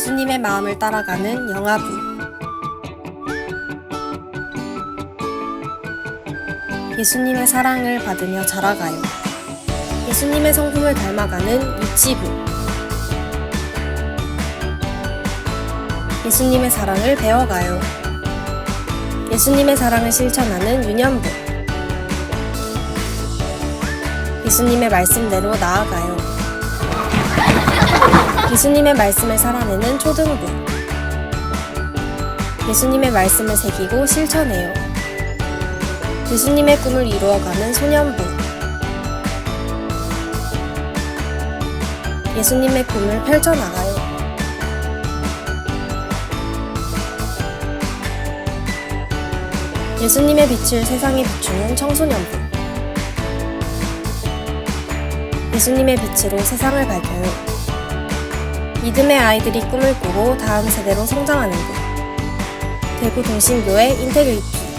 예수님의 마음을 따라가는 영아부 예수님의 사랑을 받으며 자라가요. 예수님의 성품을 닮아가는 유치부 예수님의 사랑을 배워가요. 예수님의 사랑을 실천하는 유년부 예수님의 말씀대로 나아가요. 예수님의 말씀을 살아내는 초등부 예수님의 말씀을 새기고 실천해요. 예수님의 꿈을 이루어가는 소년부 예수님의 꿈을 펼쳐나가요. 예수님의 빛을 세상에 비추는 청소년부 예수님의 빛으로 세상을 밝혀요. 믿음의 아이들이 꿈을 꾸고 다음 세대로 성장하는 곳. 대구 동신교회 인테그리티